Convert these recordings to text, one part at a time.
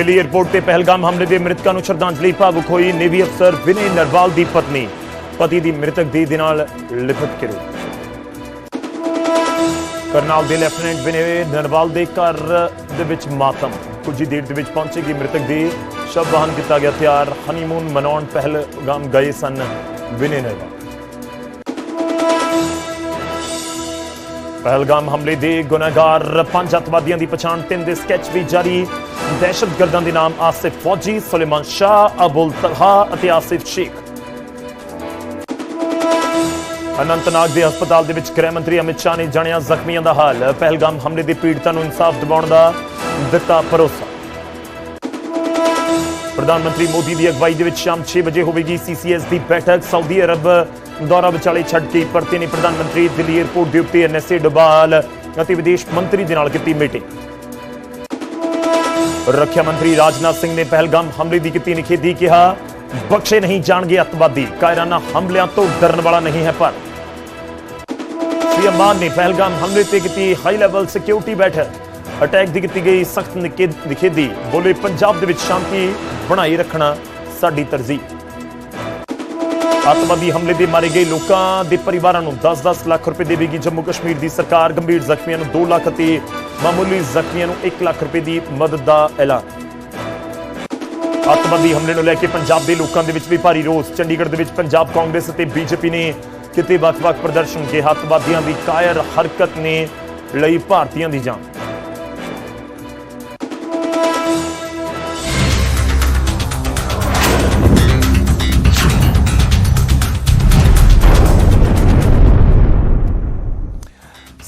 Delhi airport ਤੇ ਪਹਿਲਗਾਮ ਹਮਲੇ ਦੇ ਮ੍ਰਿਤਕਾਂ ਨੂੰ ਸ਼ਰਧਾਂਜਲੀ ਭਾਵੁਕ ਹੋਈ ਨੇਵੀ ਅਫਸਰ ਵਿਨੇ ਨਰਵਾਲ ਦੀ ਪਤਨੀ। ਪਤੀ ਦੀ ਮ੍ਰਿਤਕ ਦੇਹ ਦੇ ਨਾਲ ਲਿਪਟ ਕੇ ਕਰਨਾਲ ਦੇ ਲੈਫਟੀਨੈਂਟ ਵਿਨੇ ਨਰਵਾਲ ਦੇ ਘਰ ਦੇ ਵਿੱਚ ਮਾਤਮ। ਕੁਝ ਹੀ ਦੇਰ ਦੇ ਵਿੱਚ ਪਹੁੰਚੇਗੀ ਮ੍ਰਿਤਕ ਦੇਹ। ਸ਼ਵ ਵਾਹਨ ਕੀਤਾ ਗਿਆ ਤਿਆਰ। ਹਨੀਮੂਨ ਮਨਾਉਣ ਪਹਿਲਗਾਮ ਗਏ ਸਨ ਵਿਨੇ ਨਰਵਾਲ। ਪਹਿਲਗਾਮ ਹਮਲੇ ਦੇ ਗੁਨਾਹਗਾਰ ਪੰਜ ਅੱਤਵਾਦੀਆਂ ਦੀ ਪਛਾਣ ਤਿੰਨ ਦੇ ਸਕੈਚ ਵੀ ਜਾਰੀ। ਦਹਿਸ਼ਤਗਰਦਾਂ ਦੇ ਨਾਮ ਆਸਿਫ ਫੌਜੀ, ਸੁਲੇਮਾਨ ਸ਼ਾਹ, ਅਬੁਲ ਤਲਹਾ ਅਤੇ ਆਸਿਫ ਸ਼ੇਖ। ਅਨੰਤਨਾਗ ਦੇ ਹਸਪਤਾਲ ਦੇ ਵਿੱਚ ਗ੍ਰਹਿ ਮੰਤਰੀ ਅਮਿਤ ਸ਼ਾਹ ਨੇ ਜਾਣਿਆ ਜ਼ਖਮੀਆਂ ਦਾ ਹਾਲ। ਪਹਿਲਗਾਮ ਹਮਲੇ ਦੇ ਪੀੜਤਾਂ ਨੂੰ ਇਨਸਾਫ ਦਿਵਾਉਣ ਦਾ ਦਿੱਤਾ ਭਰੋਸਾ। ਪ੍ਰਧਾਨ ਮੰਤਰੀ ਮੋਦੀ ਦੀ ਅਗਵਾਈ ਦੇ ਵਿੱਚ ਸ਼ਾਮ 6 ਵਜੇ ਹੋਵੇਗੀ ਸੀਸੀਐਸ ਦੀ ਬੈਠਕ। ਸਾਊਦੀ ਅਰਬ ਦੌਰਾ ਵਿਚਾਲੇ ਛੱਡ ਕੇ ਪਰਤੇ ਨੇ ਪ੍ਰਧਾਨ ਮੰਤਰੀ। ਦਿੱਲੀ 에ਅਰਪੋਰਟ ਦੇ ਉੱਤੇ ਐਨਐਸਏ ਡੋਬਾਲ ਅਤੇ ਵਿਦੇਸ਼ ਮੰਤਰੀ ਦੇ ਨਾਲ ਕੀਤੀ ਮੀਟਿੰਗ। ਰੱਖਿਆ ਮੰਤਰੀ ਰਾਜਨਾਥ ਸਿੰਘ ਨੇ ਪਹਿਲਗਾਮ ਹਮਲੇ ਦੀ ਕੀਤੀ ਨਿਖੇਧੀ ਕਿਹਾ, ਬਖਸ਼ੇ ਨਹੀਂ ਜਾਣਗੇ ਅੱਤਵਾਦੀ। ਕਾਇਰਾਨਾ ਹਮਲਿਆਂ ਤੋਂ ਡਰਨ ਵਾਲਾ ਨਹੀਂ ਹੈ ਪਰ। ਸੀਐਮ ਮਾਨ ਨੇ ਪਹਿਲਗਾਮ ਹਮਲੇ ਤੇ ਕੀਤੀ ਹਾਈ ਲੈਵਲ ਸਿਕਿਉਰਿਟੀ ਬੈਠਕ। ਅਟੈਕ ਦੀ ਕੀਤੀ ਗਈ ਸਖਤ ਨਿਖੇਧੀ, ਬੋਲੇ ਪੰਜਾਬ ਦੇ ਵਿੱਚ ਸ਼ਾਂਤੀ ਬਣਾਈ ਰੱਖਣਾ ਸਾਡੀ ਤਰਜੀਹ ਅੱਤਵਾਦੀ ਹਮਲੇ ਦੇ ਮਾਰੇ ਗਏ ਲੋਕਾਂ ਦੇ ਪਰਿਵਾਰਾਂ ਨੂੰ 10-10 ਲੱਖ ਰੁਪਏ ਦੇਵੇਗੀ ਜੰਮੂ ਕਸ਼ਮੀਰ ਦੀ ਸਰਕਾਰ। ਗੰਭੀਰ ਜ਼ਖਮੀਆਂ ਨੂੰ 2 ਲੱਖ ਅਤੇ ਮਾਮੂਲੀ ਜ਼ਖਮੀਆਂ ਨੂੰ 1 ਲੱਖ ਰੁਪਏ ਦੀ ਮਦਦ ਦਾ ਐਲਾਨ। ਅੱਤਵਾਦੀ ਹਮਲੇ ਨੂੰ ਲੈ ਕੇ ਪੰਜਾਬ ਦੇ ਲੋਕਾਂ ਦੇ ਵਿੱਚ ਵੀ ਭਾਰੀ ਰੋਸ। ਚੰਡੀਗੜ੍ਹ ਦੇ ਵਿੱਚ ਪੰਜਾਬ ਕਾਂਗਰਸ ਅਤੇ ਬੀਜੇਪੀ ਨੇ ਕਿਤੇ ਵੱਖ-ਵੱਖ ਪ੍ਰਦਰਸ਼ਨ। ਕੇ ਅੱਤਵਾਦੀਆਂ ਦੀ ਕਾਇਰ ਹਰਕਤ ਨੇ ਲਈ ਭਾਰਤੀਆਂ ਦੀ ਜਾਨ।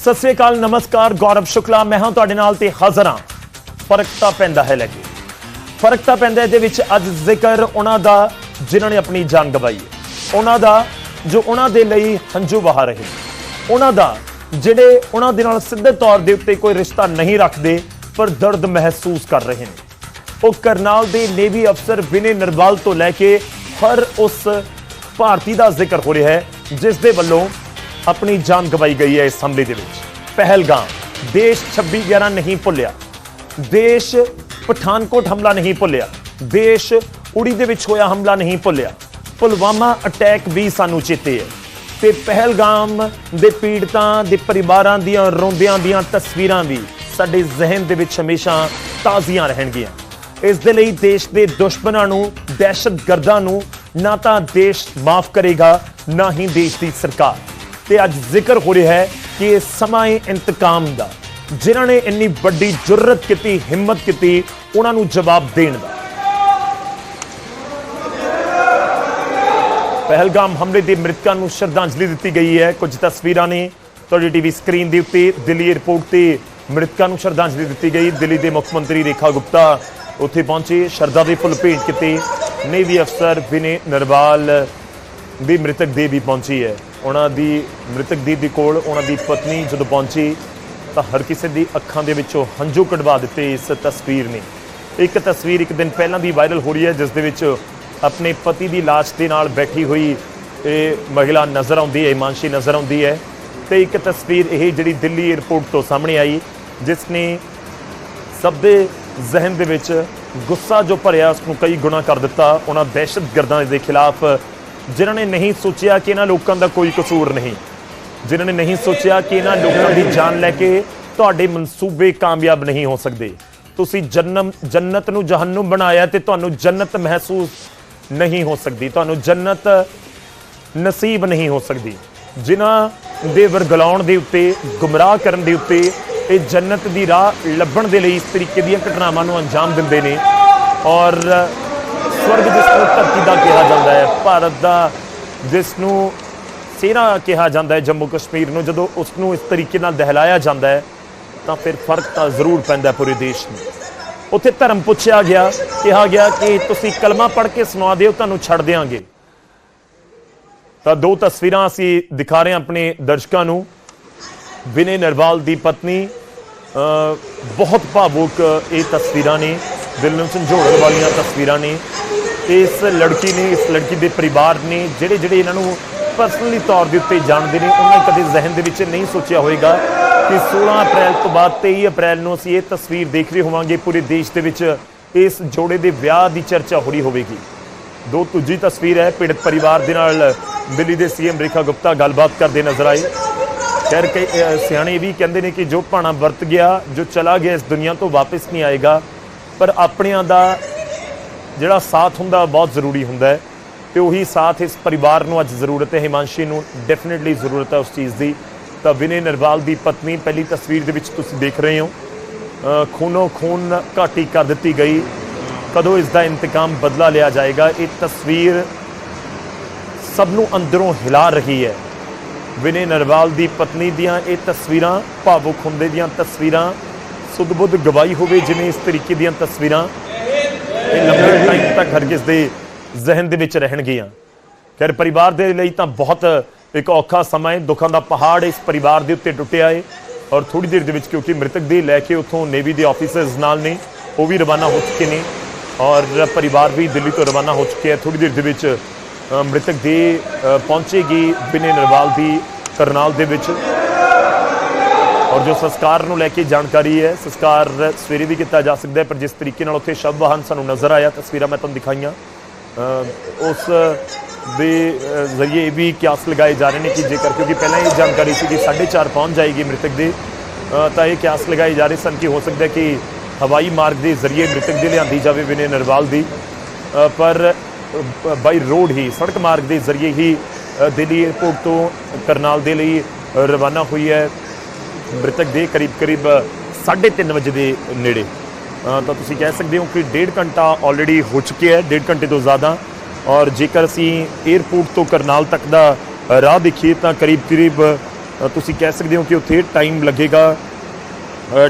ਸਤਿ ਸ੍ਰੀ ਅਕਾਲ, ਨਮਸਕਾਰ, ਗੌਰਵ ਸ਼ੁਕਲਾ। ਮੈਂ ਹਾਂ ਤੁਹਾਡੇ ਨਾਲ ਤੇ ਹਾਜ਼ਰ ਹਾਂ। ਫ਼ਰਕ ਤਾਂ ਪੈਂਦਾ ਹੈ ਲੱਗੇ ਫ਼ਰਕ ਤਾਂ ਪੈਂਦਾ ਇਹਦੇ ਵਿੱਚ ਅੱਜ ਜ਼ਿਕਰ ਉਹਨਾਂ ਦਾ, ਜਿਨ੍ਹਾਂ ਨੇ ਆਪਣੀ ਜਾਨ ਗਵਾਈ ਹੈ। ਉਹਨਾਂ ਦਾ, ਜੋ ਉਹਨਾਂ ਦੇ ਲਈ ਹੰਝੂ ਵਹਾ ਰਹੇ ਉਹਨਾਂ ਦਾ, ਜਿਹੜੇ ਉਹਨਾਂ ਦੇ ਨਾਲ ਸਿੱਧੇ ਤੌਰ ਦੇ ਉੱਤੇ ਕੋਈ ਰਿਸ਼ਤਾ ਨਹੀਂ ਰੱਖਦੇ, ਪਰ ਦਰਦ ਮਹਿਸੂਸ ਕਰ ਰਹੇ ਨੇ। ਉਹ ਕਰਨਾਲ ਦੇ ਨੇਵੀ ਅਫਸਰ ਵਿਨੇ ਨਰਵਾਲ ਤੋਂ ਲੈ ਕੇ ਹਰ ਉਸ ਭਾਰਤੀ ਦਾ ਜ਼ਿਕਰ ਹੋ ਰਿਹਾ ਹੈ, ਜਿਸ ਦੇ ਵੱਲੋਂ ਆਪਣੀ ਜਾਨ ਗਵਾਈ ਗਈ ਹੈ ਇਸ ਹਮਲੇ ਦੇ ਵਿੱਚ। ਪਹਿਲਗਾਮ, ਦੇਸ਼ 26 11 ਨਹੀਂ ਭੁੱਲਿਆ। ਦੇਸ਼ ਪਠਾਨਕੋਟ ਹਮਲਾ ਨਹੀਂ ਭੁੱਲਿਆ। ਦੇਸ਼ ਉੜੀ ਦੇ ਵਿੱਚ ਹੋਇਆ ਹਮਲਾ ਨਹੀਂ ਭੁੱਲਿਆ। ਪੁਲਵਾਮਾ ਅਟੈਕ ਵੀ ਸਾਨੂੰ ਚੇਤੇ ਹੈ। ਤੇ ਪਹਿਲਗਾਮ ਦੇ ਪੀੜਤਾਂ, ਦੇ ਪਰਿਵਾਰਾਂ ਦੀਆਂ ਰੋਂਦਿਆਂ ਦੀਆਂ ਤਸਵੀਰਾਂ ਵੀ ਸਾਡੇ ਜ਼ਿਹਨ ਦੇ ਵਿੱਚ ਹਮੇਸ਼ਾ ਤਾਜ਼ੀਆਂ ਰਹਿਣਗੀਆਂ। ਇਸ ਦੇ ਲਈ ਦੇਸ਼ ਦੇ ਦੁਸ਼ਮਣਾਂ ਨੂੰ, ਦਹਿਸ਼ਤਗਰਦਾਂ ਨੂੰ ਨਾ ਤਾਂ ਦੇਸ਼ ਮਾਫ ਕਰੇਗਾ, ਨਾ ਹੀ ਦੇਸ਼ ਦੀ ਸਰਕਾਰ। ਤੇ ਅੱਜ ਜ਼ਿਕਰ ਹੋ ਰਿਹਾ ਹੈ ਕਿ ਇਹ ਸਮਾਂ ਹੈ ਇੰਤਕਾਮ ਦਾ। ਜਿਨ੍ਹਾਂ ਨੇ ਇੰਨੀ ਵੱਡੀ ਜੁਰਰਤ ਕੀਤੀ, ਹਿੰਮਤ ਕੀਤੀ, ਉਹਨਾਂ ਨੂੰ ਜਵਾਬ ਦੇਣ ਦਾ। ਪਹਿਲਗਾਮ ਹਮਲੇ ਦੇ ਮ੍ਰਿਤਕਾਂ ਨੂੰ ਸ਼ਰਧਾਂਜਲੀ ਦਿੱਤੀ ਗਈ ਹੈ। ਕੁਝ ਤਸਵੀਰਾਂ ਨੇ ਤੁਹਾਡੀ ਟੀਵੀ ਸਕਰੀਨ ਦੇ ਉੱਤੇ ਦਿੱਲੀ 에ਅਰਪੋਰਟ ਤੇ ਮ੍ਰਿਤਕਾਂ ਨੂੰ ਸ਼ਰਧਾਂਜਲੀ ਦਿੱਤੀ ਗਈ। ਦਿੱਲੀ ਦੇ ਮੁੱਖ ਮੰਤਰੀ ਰੇਖਾ ਗੁਪਤਾ ਉੱਥੇ ਪਹੁੰਚੇ, ਸ਼ਰਧਾ ਦੇ ਫੁੱਲ ਭੇਂਟ ਕੀਤੇ। ਨੇਵੀ ਅਫਸਰ ਵਿਨੇ ਨਰਵਾਲ ਦੀ ਮ੍ਰਿਤਕ ਦੇਹ ਵੀ ਪਹੁੰਚੀ ਹੈ। ਉਹਨਾਂ ਦੀ ਮ੍ਰਿਤਕ ਦੀ ਦੇ ਕੋਲ ਉਹਨਾਂ ਦੀ ਪਤਨੀ ਜਦੋਂ ਪਹੁੰਚੀ ਤਾਂ ਹਰ ਕਿਸੇ ਦੀ ਅੱਖਾਂ ਦੇ ਵਿੱਚੋਂ ਹੰਝੂ ਕਢਵਾ ਦਿੱਤੇ ਇਸ ਤਸਵੀਰ ਨੇ। ਇੱਕ ਤਸਵੀਰ ਇੱਕ ਦਿਨ ਪਹਿਲਾਂ ਦੀ ਵਾਇਰਲ ਹੋ ਰਹੀ ਹੈ, ਜਿਸ ਦੇ ਵਿੱਚ ਆਪਣੇ ਪਤੀ ਦੀ ਲਾਸ਼ ਦੇ ਨਾਲ ਬੈਠੀ ਹੋਈ ਇਹ ਮਹਿਲਾ ਨਜ਼ਰ ਆਉਂਦੀ ਹੈ ਇਮਾਨਸ਼ੀ ਨਜ਼ਰ ਆਉਂਦੀ ਹੈ ਤੇ ਇੱਕ ਤਸਵੀਰ ਇਹ ਜਿਹੜੀ ਦਿੱਲੀ 에ਅਰਪੋਰਟ ਤੋਂ ਸਾਹਮਣੇ ਆਈ, ਜਿਸ ਨੇ ਸਭ ਦੇ ਜ਼ਿਹਨ ਦੇ ਵਿੱਚ ਗੁੱਸਾ ਜੋ ਭਰਿਆ ਉਸ ਨੂੰ ਕਈ ਗੁਣਾ ਕਰ ਦਿੱਤਾ। ਉਹਨਾਂ ਦਹਿਸ਼ਤਗਰਦਾਂ ਦੇ ਖਿਲਾਫ ਜਿਨ੍ਹਾਂ ਨੇ ਨਹੀਂ ਸੋਚਿਆ ਕਿ ਇਹਨਾਂ ਲੋਕਾਂ ਦਾ ਕੋਈ ਕਸੂਰ ਨਹੀਂ। ਜਿਨ੍ਹਾਂ ਨੇ ਨਹੀਂ ਸੋਚਿਆ ਕਿ ਇਹਨਾਂ ਲੋਕਾਂ ਦੀ ਜਾਨ ਲੈ ਕੇ ਤੁਹਾਡੇ ਮਨਸੂਬੇ ਕਾਮਯਾਬ ਨਹੀਂ ਹੋ ਸਕਦੇ। ਤੁਸੀਂ ਜਨਮ, ਜੰਨਤ ਨੂੰ ਜਹੰਨਮ ਬਣਾਇਆ ਤੇ ਤੁਹਾਨੂੰ ਜੰਨਤ ਮਹਿਸੂਸ ਨਹੀਂ ਹੋ ਸਕਦੀ। ਤੁਹਾਨੂੰ ਜੰਨਤ ਨਸੀਬ ਨਹੀਂ ਹੋ ਸਕਦੀ। ਜਿਨ੍ਹਾਂ ਦੇ ਵਰਗਲਾਉਣ ਦੇ ਉੱਤੇ, ਗੁੰਮਰਾਹ ਕਰਨ ਦੇ ਉੱਤੇ ਇਹ ਜੰਨਤ ਦੀ ਰਾਹ ਲੱਭਣ ਦੇ ਲਈ ਇਸ ਤਰੀਕੇ ਦੀਆਂ ਘਟਨਾਵਾਂ ਨੂੰ ਅੰਜਾਮ ਦਿੰਦੇ ਨੇ। ਔਰ ਸਵਰਗ ਜਿਸ ਨੂੰ ਧਰਤੀ ਦਾ ਕਿਹਾ ਜਾਂਦਾ ਹੈ ਭਾਰਤ ਦਾ ਜਿਸ ਨੂੰ ਸੇਨਾ ਕਿਹਾ ਜਾਂਦਾ ਹੈ ਜੰਮੂ ਕਸ਼ਮੀਰ ਨੂੰ ਜਦੋਂ ਉਸ ਨੂੰ ਇਸ ਤਰੀਕੇ ਨਾਲ ਦਹਿਲਾਇਆ ਜਾਂਦਾ ਹੈ ਤਾਂ ਫਿਰ ਫ਼ਰਕ ਤਾਂ ਜ਼ਰੂਰ ਪੈਂਦਾ ਪੂਰੇ ਦੇਸ਼ ਨੂੰ। ਉੱਥੇ ਧਰਮ ਪੁੱਛਿਆ ਗਿਆ ਕਿਹਾ ਗਿਆ ਕਿ ਤੁਸੀਂ ਕਲਮਾ ਪੜ੍ਹ ਕੇ ਸੁਣਾ ਦਿਓ ਤੁਹਾਨੂੰ ਛੱਡ ਦੇਵਾਂਗੇ ਤਾਂ ਦੋ ਤਸਵੀਰਾਂ ਅਸੀਂ ਦਿਖਾ ਰਹੇ ਹਾਂ ਆਪਣੇ ਦਰਸ਼ਕਾਂ ਨੂੰ। ਵਿਨੇ ਨਰਵਾਲ ਦੀ ਪਤਨੀ ਅ, ਬਹੁਤ ਭਾਵੁਕ ਇਹ ਤਸਵੀਰਾਂ ਨੇ ਦਿਲ ਨੂੰ ਝੰਜੋੜਨ ਵਾਲੀਆਂ ਤਸਵੀਰਾਂ ਨੇ। ਇਸ ਲੜਕੀ ਨੇ, ਇਸ ਲੜਕੀ ਦੇ ਪਰਿਵਾਰ ਨੇ ਜਿਹੜੇ ਜਿਹੜੇ ਇਹਨਾਂ ਨੂੰ ਪਰਸਨਲੀ ਤੌਰ ਦੇ ਉੱਤੇ ਜਾਣਦੇ ਨੇ, ਉਹਨਾਂ ਨੇ ਕਦੇ ਜ਼ਿਹਨ ਦੇ ਵਿੱਚ ਨਹੀਂ ਸੋਚਿਆ ਹੋਵੇਗਾ ਕਿ 16 ਅਪ੍ਰੈਲ ਤੋਂ ਬਾਅਦ 23 ਅਪ੍ਰੈਲ ਨੂੰ ਅਸੀਂ ਇਹ ਤਸਵੀਰ ਦੇਖ ਰਹੇ ਹੋਵਾਂਗੇ, ਪੂਰੇ ਦੇਸ਼ ਦੇ ਵਿੱਚ ਇਸ ਜੋੜੇ ਦੇ ਵਿਆਹ ਦੀ ਚਰਚਾ ਹੋ ਰਹੀ ਹੋਵੇਗੀ। ਦੋ ਦੂਜੀ ਤਸਵੀਰ ਹੈ, ਪੀੜਤ ਪਰਿਵਾਰ ਦੇ ਨਾਲ ਦਿੱਲੀ ਦੇ ਸੀਐਮ ਰੇਖਾ ਗੁਪਤਾ ਗੱਲਬਾਤ ਕਰਦੇ ਨਜ਼ਰ ਆਏ। ਖੈਰ ਕਿ ਸਿਆਣੇ ਇਹ ਵੀ ਕਹਿੰਦੇ ਨੇ ਕਿ ਜੋ ਭਾਣਾ ਵਰਤ ਗਿਆ, ਜੋ ਚਲਾ ਗਿਆ, ਇਸ ਦੁਨੀਆ ਤੋਂ ਵਾਪਸ ਨਹੀਂ ਆਏਗਾ। ਪਰ ਆਪਣਿਆਂ ਦਾ ਜਿਹੜਾ ਸਾਥ ਹੁੰਦਾ ਬਹੁਤ ਜ਼ਰੂਰੀ ਹੁੰਦਾ ਹੈ ਤੇ ਉਹੀ ਸਾਥ ਇਸ ਪਰਿਵਾਰ ਨੂੰ ਅੱਜ ਜ਼ਰੂਰਤ ਹੈ। ਹਿਮਾਂਸ਼ੀ ਨੂੰ ਡੈਫੀਨਿਟਲੀ ਜ਼ਰੂਰਤ ਹੈ ਉਸ ਚੀਜ਼ ਦੀ। ਤਾਂ ਵਿਨੇ ਨਰਵਾਲ ਦੀ ਪਤਨੀ ਪਹਿਲੀ ਤਸਵੀਰ ਦੇ ਵਿੱਚ ਤੁਸੀਂ ਦੇਖ ਰਹੇ ਹੋ। ਖੂਨੋ ਖੂਨ ਘਾਟੀ ਕਰ ਦਿੱਤੀ ਗਈ। ਕਦੋਂ ਇਸ ਦਾ ਇੰਤਕਾਮ ਬਦਲਾ ਲਿਆ ਜਾਏਗਾ? ਇਹ ਤਸਵੀਰ ਸਭ ਨੂੰ ਅੰਦਰੋਂ ਹਿਲਾ ਰਹੀ ਹੈ। ਵਿਨੇ ਨਰਵਾਲ ਦੀ ਪਤਨੀ ਦੀਆਂ ਇਹ ਤਸਵੀਰਾਂ, ਭਾਵੁਕ ਹੁੰਦੇ ਦੀਆਂ ਤਸਵੀਰਾਂ, ਸੁਧ-ਬੁੱਧ ਗਵਾਈ ਹੋਵੇ ਜਿਵੇਂ ਇਸ ਤਰੀਕੇ ਦੀਆਂ ਤਸਵੀਰਾਂ। ਇਹ ਲੰਬੇ ਟਾਈਮ ਤੱਕ ਕਿਸ ਦੇ ਜ਼ਿਹਨ ਦੇ ਵਿੱਚ ਰਹਿਣਗੀਆਂ। ਖੈਰ, ਪਰਿਵਾਰ ਦੇ ਲਈ ਤਾਂ ਬਹੁਤ ਇੱਕ ਔਖਾ ਸਮਾਂ ਹੈ। ਦੁੱਖਾਂ ਦਾ ਪਹਾੜ ਇਸ ਪਰਿਵਾਰ ਦੇ ਉੱਤੇ ਟੁੱਟਿਆ ਹੈ ਔਰ ਥੋੜੀ ਦੇਰ ਦੇ ਵਿੱਚ ਕਿਉਂਕਿ ਮ੍ਰਿਤਕ ਦੇ ਲੈ ਕੇ ਉੱਥੋਂ ਨੇਵੀ ਦੇ ਆਫੀਸਰਸ ਨਾਲ ਨੇ, ਉਹ ਵੀ ਰਵਾਨਾ ਹੋ ਚੁੱਕੇ ਨੇ ਔਰ ਪਰਿਵਾਰ ਵੀ ਦਿੱਲੀ ਤੋਂ ਰਵਾਨਾ ਹੋ ਚੁੱਕਿਆ ਹੈ। ਥੋੜੀ ਦੇਰ ਦੇ ਵਿੱਚ ਮ੍ਰਿਤਕ ਦੇ ਪਹੁੰਚੇਗੀ ਬਿਨੇ ਨਰਵਾਲ ਦੀ ਕਰਨਾਲ ਦੇ ਵਿੱਚ। ਔਰ ਜੋ ਸੰਸਕਾਰ ਨੂੰ ਲੈ ਕੇ ਜਾਣਕਾਰੀ ਹੈ, ਸੰਸਕਾਰ ਸਵੇਰੇ ਵੀ ਕੀਤਾ ਜਾ ਸਕਦਾ ਹੈ, ਪਰ ਜਿਸ ਤਰੀਕੇ ਨਾਲ ਉੱਥੇ ਸ਼ਬ ਵਾਹਨ ਸਾਨੂੰ ਨਜ਼ਰ ਆਇਆ, ਤਸਵੀਰਾਂ ਮੈਂ ਤੁਹਾਨੂੰ ਦਿਖਾਈਆਂ। ਉਸ ਦੇ ਜ਼ਰੀਏ ਇਹ ਵੀ ਕਿਆਸ ਲਗਾਏ ਜਾ ਰਹੇ ਨੇ ਕਿ ਜੇਕਰ, ਕਿਉਂਕਿ ਪਹਿਲਾਂ ਇਹ ਜਾਣਕਾਰੀ ਸੀ ਕਿ 4:30 ਪਹੁੰਚ ਜਾਏਗੀ ਮ੍ਰਿਤਕ ਦੇ। ਤਾਂ ਇਹ ਕਿਆਸ ਲਗਾਏ ਜਾ ਰਹੇ ਸਨ ਕਿ ਹੋ ਸਕਦਾ ਕਿ ਹਵਾਈ ਮਾਰਗ ਦੇ ਜ਼ਰੀਏ ਮ੍ਰਿਤਕ ਦੇ ਲਿਆਂਦੀ ਜਾਵੇ ਵਿਨੇ ਨਰਵਾਲ ਦੀ। ਪਰ ਬਾਈ ਰੋਡ ਹੀ, ਸੜਕ ਮਾਰਗ ਦੇ ਜ਼ਰੀਏ ਹੀ ਦਿੱਲੀ 에ਅਰਪੋਰਟ ਤੋਂ ਕਰਨਾਲ ਦੇ ਲਈ ਰਵਾਨਾ ਹੋਈ ਹੈ। ਮ੍ਰਿਤਕ ਦੇ ਕਰੀਬ ਕਰੀਬ 3:30 ਵਜੇ ਦੇ ਨੇੜੇ। ਤਾਂ ਤੁਸੀਂ ਕਹਿ ਸਕਦੇ ਹੋ ਕਿ ਡੇਢ ਘੰਟਾ ਆਲਰੇਡੀ ਹੋ ਚੁੱਕਿਆ ਹੈ, ਡੇਢ ਘੰਟੇ ਤੋਂ ਜ਼ਿਆਦਾ। ਔਰ ਜੇਕਰ ਅਸੀਂ 에ਅਰਪੋਰਟ ਤੋਂ ਕਰਨਾਲ ਤੱਕ ਦਾ ਰਾਹ ਦੇਖੀਏ ਤਾਂ ਕਰੀਬ ਕਰੀਬ ਤੁਸੀਂ ਕਹਿ ਸਕਦੇ ਹੋ ਕਿ ਉੱਥੇ ਟਾਈਮ ਲੱਗੇਗਾ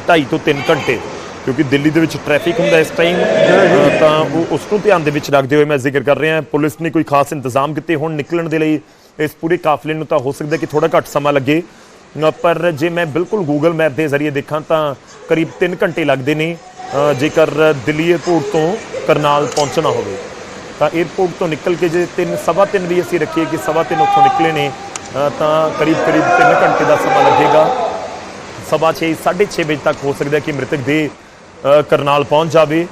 2.5 ਤੋਂ 3 ਘੰਟੇ। ਕਿਉਂਕਿ ਦਿੱਲੀ ਦੇ ਵਿੱਚ ਟ੍ਰੈਫਿਕ ਹੁੰਦਾ ਇਸ ਟਾਈਮ ਤਾਂ ਉਹ ਉਸ ਨੂੰ ਧਿਆਨ ਦੇ ਵਿੱਚ ਰੱਖਦੇ ਹੋਏ ਮੈਂ ਜ਼ਿਕਰ ਕਰ ਰਿਹਾ ਪੁਲਿਸ ਨੇ ਕੋਈ ਖਾਸ ਇੰਤਜ਼ਾਮ ਕੀਤੇ ਹੁਣ ਨਿਕਲਣ ਦੇ ਲਈ ਇਸ ਪੂਰੇ ਕਾਫਲੇ ਨੂੰ ਤਾਂ ਹੋ ਸਕਦਾ ਕਿ ਥੋੜਾ ਘੱਟ ਸਮਾਂ ਲੱਗੇ। ਪਰ ਜੇ ਮੈਂ ਬਿਲਕੁਲ ਗੂਗਲ ਮੈਪ ਦੇ ਜ਼ਰੀਏ ਦੇਖਾਂ ਤਾਂ ਕਰੀਬ 3 ਘੰਟੇ ਲੱਗਦੇ ਨੇ ਜੇਕਰ ਦਿੱਲੀ 에ਅਰਪੋਰਟ ਤੋਂ ਕਰਨਾਲ ਪਹੁੰਚਣਾ ਹੋਵੇ। ਤਾਂ 에ਅਰਪੋਰਟ ਤੋਂ ਨਿਕਲ ਕੇ ਜੇ 3 ਸਵਾ 3 ਵੀ ਅਸੀਂ ਰੱਖੀਏ ਕਿ ਸਵਾ 3 ਉੱਥੋਂ ਨਿਕਲੇ ਨੇ ਤਾਂ ਕਰੀਬ ਕਰੀਬ 3 ਘੰਟੇ ਦਾ ਸਮਾਂ ਲੱਗੇਗਾ। ਸਵਾ 6 6:30 ਵਜੇ ਤੱਕ ਹੋ ਸਕਦਾ ਕਿ ਮ੍ਰਿਤਕ ਦੇ ਕਰਨਾਲ ਪਹੁੰਚ ਜਾਵੇ।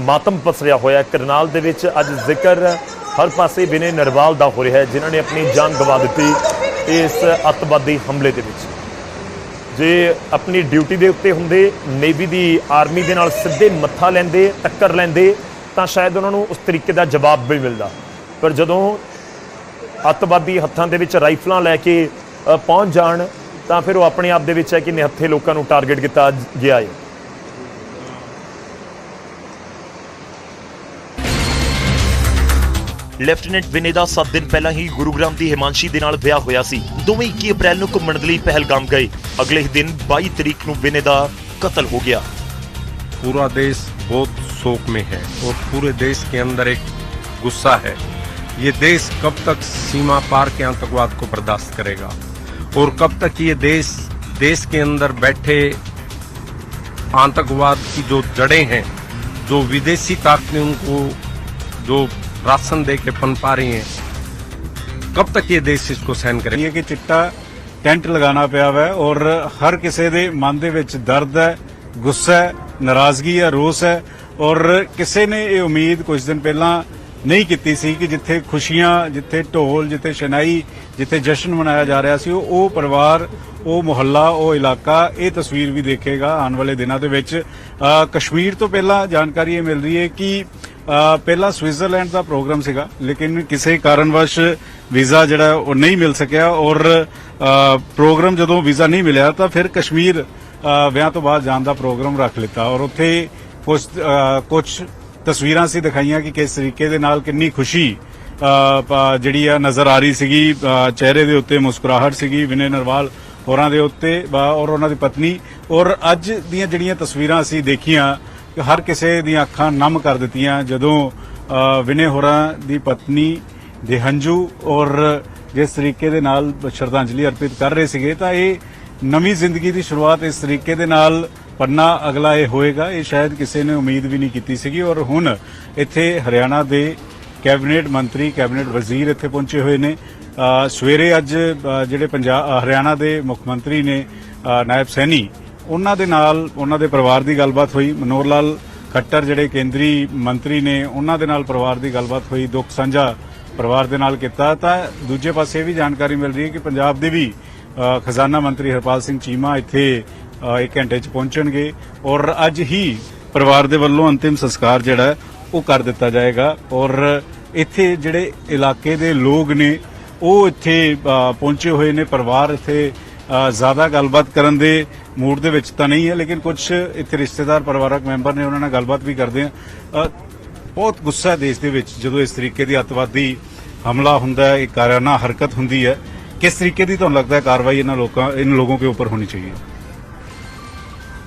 ਮਾਤਮ ਪਸਰਿਆ ਹੋਇਆ ਕਰਨਾਲ ਦੇ ਵਿੱਚ ਅੱਜ ਜ਼ਿਕਰ ਹਰ ਪਾਸੇ ਬਿਨੇ ਨਰਵਾਲ ਦਾ ਹੋ ਰਿਹਾ ਹੈ। ਜਿਨ੍ਹਾਂ ਨੇ ਆਪਣੀ ਜਾਨ ਗਵਾ ਦਿੱਤੀ। ਇਸ ਅੱਤਵਾਦੀ ਹਮਲੇ ਦੇ ਵਿੱਚ। ਜੇ ਆਪਣੀ ਡਿਊਟੀ ਦੇ ਉੱਤੇ ਹੁੰਦੇ, ਨੇਵੀ ਦੀ ਆਰਮੀ ਦੇ ਨਾਲ ਸਿੱਧੇ ਮੱਥਾ ਲੈਂਦੇ, ਟੱਕਰ ਲੈਂਦੇ, ਤਾਂ ਸ਼ਾਇਦ ਉਹਨਾਂ ਨੂੰ ਉਸ ਤਰੀਕੇ ਦਾ ਜਵਾਬ ਵੀ ਮਿਲਦਾ। ਪਰ ਜਦੋਂ ਅੱਤਵਾਦੀ ਹੱਥਾਂ ਦੇ ਵਿੱਚ ਰਾਈਫਲਾਂ ਲੈ ਕੇ ਪਹੁੰਚ ਜਾਣ, ਤਾਂ ਫਿਰ ਉਹ ਆਪਣੇ ਆਪ ਦੇ ਵਿੱਚ ਹੈ ਕਿ ਨਿਹੱਥੇ ਲੋਕਾਂ ਨੂੰ ਟਾਰਗੇਟ ਕੀਤਾ ਗਿਆ ਹੈ। ਲੈਫਟੀਨੈਂਟ ਵਿਨੇ ਦਾ 7 ਦਿਨ ਪਹਿਲਾਂ ਹੀ ਗੁਰੂਗ੍ਰਾਮ ਦੀ ਹਿਮਾਂਸ਼ੀ ਦੇ ਨਾਲ ਵਿਆਹ ਹੋਇਆ ਸੀ ਦੋਵੇਂ 21 ਅਪ੍ਰੈਲ ਨੂੰ ਘੁੰਮਣ ਦੇ ਲਈ ਪਹਿਲਗਾਮ ਗਏ ਅਗਲੇ ਹੀ ਦਿਨ 22 ਤਰੀਕ ਨੂੰ ਵਿਨੇ ਦਾ ਕਤਲ ਹੋ ਗਿਆ पूरा देश बहुत शोक में है और पूरे देश के अंदर एक गुस्सा है ये देश कब तक सीमा पार के आतंकवाद को बर्दाश्त करेगा और कब तक ये देश देश के अंदर बैठे आतंकवाद की जो जड़ें हैं जो विदेशी ताकतें उनको जो राशन दे के पनपा रही हैं कब तक ये देश इसको सहन करेगा ਇਹ ਕਿ ਚਿੱਟਾ ਟੈਂਟ ਲਗਾਉਣਾ ਪਿਆ ਵਾ ਹੈ ਔਰ ਹਰ ਕਿਸੇ ਦੇ ਮਨ ਦੇ ਵਿੱਚ ਦਰਦ ਹੈ ਗੁੱਸਾ ਹੈ ਨਾਰਾਜ਼ਗੀ ਹੈ ਰੋਸ ਹੈ ਔਰ ਕਿਸੇ ਨੇ ਇਹ ਉਮੀਦ ਕੁਝ ਦਿਨ ਪਹਿਲਾਂ ਨਹੀਂ ਕੀਤੀ ਸੀ ਕਿ ਜਿੱਥੇ ਖੁਸ਼ੀਆਂ ਜਿੱਥੇ ਢੋਲ ਜਿੱਥੇ ਸ਼ਨਾਈ ਜਿੱਥੇ ਜਸ਼ਨ ਮਨਾਇਆ ਜਾ ਰਿਹਾ ਸੀ ਉਹ ਉਹ ਪਰਿਵਾਰ ਉਹ ਮੁਹੱਲਾ ਉਹ ਇਲਾਕਾ ਇਹ ਤਸਵੀਰ ਵੀ ਦੇਖੇਗਾ ਆਉਣ ਵਾਲੇ ਦਿਨਾਂ ਦੇ ਵਿੱਚ ਅ, ਕਸ਼ਮੀਰ ਤੋਂ ਪਹਿਲਾਂ ਜਾਣਕਾਰੀ ਇਹ ਮਿਲ ਰਹੀ ਹੈ ਕਿ ਅ, ਪਹਿਲਾਂ ਸਵਿਟਜ਼ਰਲੈਂਡ ਦਾ ਪ੍ਰੋਗਰਾਮ ਸੀਗਾ, ਲੇਕਿਨ ਕਿਸੇ ਕਾਰਨਵਸ਼ ਵੀਜ਼ਾ ਜਿਹੜਾ ਉਹ ਨਹੀਂ ਮਿਲ ਸਕਿਆ ਔਰ ਪ੍ਰੋਗਰਾਮ ਜਦੋਂ ਵੀਜ਼ਾ ਨਹੀਂ ਮਿਲਿਆ ਤਾਂ ਫਿਰ ਕਸ਼ਮੀਰ ਵਿਆਹ ਤੋਂ ਬਾਅਦ ਜਾਣ ਦਾ ਪ੍ਰੋਗਰਾਮ ਰੱਖ ਲਿੱਤਾ ਔਰ ਉੱਥੇ ਕੁਝ ਕੁਝ ਤਸਵੀਰਾਂ ਸੀ ਦਿਖਾਈਆਂ ਕਿ ਕਿਸ ਤਰੀਕੇ ਦੇ ਨਾਲ ਕਿੰਨੀ ਖੁਸ਼ੀ ਜਿਹੜੀ ਆ ਨਜ਼ਰ ਆ ਰਹੀ ਸੀਗੀ ਚਿਹਰੇ ਦੇ ਉੱਤੇ ਮੁਸਕਰਾਹਟ ਸੀਗੀ, ਵਿਨੇ ਨਰਵਾਲ ਹੋਰਾਂ ਦੇ ਉੱਤੇ, ਬ- ਔਰ ਉਹਨਾਂ ਦੀ ਪਤਨੀ ਔਰ ਅੱਜ ਦੀਆਂ ਜਿਹੜੀਆਂ ਤਸਵੀਰਾਂ ਅਸੀਂ ਦੇਖੀਆਂ ਹਰ ਕਿਸੇ ਦੀਆਂ ਅੱਖਾਂ ਨਮ ਕਰ ਦਿੱਤੀਆਂ। ਜਦੋਂ ਵਿਨੇ ਹੋਰਾਂ ਦੀ ਪਤਨੀ ਦੇ ਹੰਝੂ ਔਰ ਜਿਸ ਤਰੀਕੇ ਦੇ ਨਾਲ ਸ਼ਰਧਾਂਜਲੀ ਅਰਪਿਤ ਕਰ ਰਹੇ ਸੀਗੇ, ਤਾਂ ਇਹ ਨਵੀਂ ਜ਼ਿੰਦਗੀ ਦੀ ਸ਼ੁਰੂਆਤ ਇਸ ਤਰੀਕੇ ਦੇ ਨਾਲ ਪੰਨਾ ਅਗਲਾ ਇਹ ਹੋਏਗਾ। ਇਹ ਸ਼ਾਇਦ ਕਿਸੇ ਨੇ ਉਮੀਦ ਵੀ ਨਹੀਂ ਕੀਤੀ ਸੀਗੀ ਔਰ ਹੁਣ ਇੱਥੇ ਹਰਿਆਣਾ ਦੇ ਕੈਬਨਿਟ ਮੰਤਰੀ, ਕੈਬਨਿਟ ਵਜ਼ੀਰ ਇੱਥੇ ਪਹੁੰਚੇ ਹੋਏ ਨੇ। ਸਵੇਰੇ ਅੱਜ ਜਿਹੜੇ ਪੰਜਾਬ ਹਰਿਆਣਾ ਦੇ ਮੁੱਖ ਮੰਤਰੀ ਨੇ ਨਾਇਬ ਸੈਣੀ ਉਹਨਾਂ ਦੇ ਨਾਲ ਉਹਨਾਂ ਦੇ ਪਰਿਵਾਰ ਦੀ ਗੱਲਬਾਤ ਹੋਈ। ਮਨੋਹਰ ਲਾਲ ਖੱਟਰ ਜਿਹੜੇ ਕੇਂਦਰੀ ਮੰਤਰੀ ਨੇ ਉਹਨਾਂ ਦੇ ਨਾਲ ਪਰਿਵਾਰ ਦੀ ਗੱਲਬਾਤ ਹੋਈ ਦੁੱਖ ਸਾਂਝਾ ਪਰਿਵਾਰ ਦੇ ਨਾਲ ਕੀਤਾ। ਤਾਂ ਦੂਜੇ ਪਾਸੇ ਇਹ ਵੀ ਜਾਣਕਾਰੀ ਮਿਲ ਰਹੀ ਹੈ ਕਿ ਪੰਜਾਬ ਦੇ ਵੀ ਖਜ਼ਾਨਾ ਮੰਤਰੀ ਹਰਪਾਲ ਸਿੰਘ ਚੀਮਾ ਇੱਥੇ ਅ, ਇੱਕ ਘੰਟੇ 'ਚ ਪਹੁੰਚਣਗੇ ਔਰ ਅੱਜ ਹੀ ਪਰਿਵਾਰ ਦੇ ਵੱਲੋਂ ਅੰਤਿਮ ਸੰਸਕਾਰ ਜਿਹੜਾ ਉਹ ਕਰ ਦਿੱਤਾ ਜਾਏਗਾ ਔਰ ਇੱਥੇ ਜਿਹੜੇ ਇਲਾਕੇ ਦੇ ਲੋਕ ਨੇ ਉਹ ਇੱਥੇ ਪਹੁੰਚੇ ਹੋਏ ਨੇ। ਪਰਿਵਾਰ ਇੱਥੇ ਜ਼ਿਆਦਾ ਗੱਲਬਾਤ ਕਰਨ ਦੇ ਮੂਡ ਦੇ ਵਿੱਚ ਤਾਂ ਨਹੀਂ ਹੈ ਲੇਕਿਨ ਕੁਝ ਇੱਥੇ ਰਿਸ਼ਤੇਦਾਰ ਪਰਿਵਾਰਕ ਮੈਂਬਰ ਨੇ ਉਹਨਾਂ ਨਾਲ ਗੱਲਬਾਤ ਵੀ ਕਰਦੇ ਆ ਬਹੁਤ ਗੁੱਸਾ ਹੈ ਦੇਸ਼ ਦੇ ਵਿੱਚ ਜਦੋਂ ਇਸ ਤਰੀਕੇ ਦੀ ਅੱਤਵਾਦੀ ਹਮਲਾ ਹੁੰਦਾ ਹੈ ਇੱਕ ਕਾਰਾਨਾ ਹਰਕਤ ਹੁੰਦੀ ਹੈ ਕਿਸ ਤਰੀਕੇ ਦੀ ਤੁਹਾਨੂੰ ਲੱਗਦਾ ਹੈ ਕਾਰਵਾਈ ਇਹਨਾਂ ਲੋਕਾਂ इन लोगों के ऊपर होनी चाहिए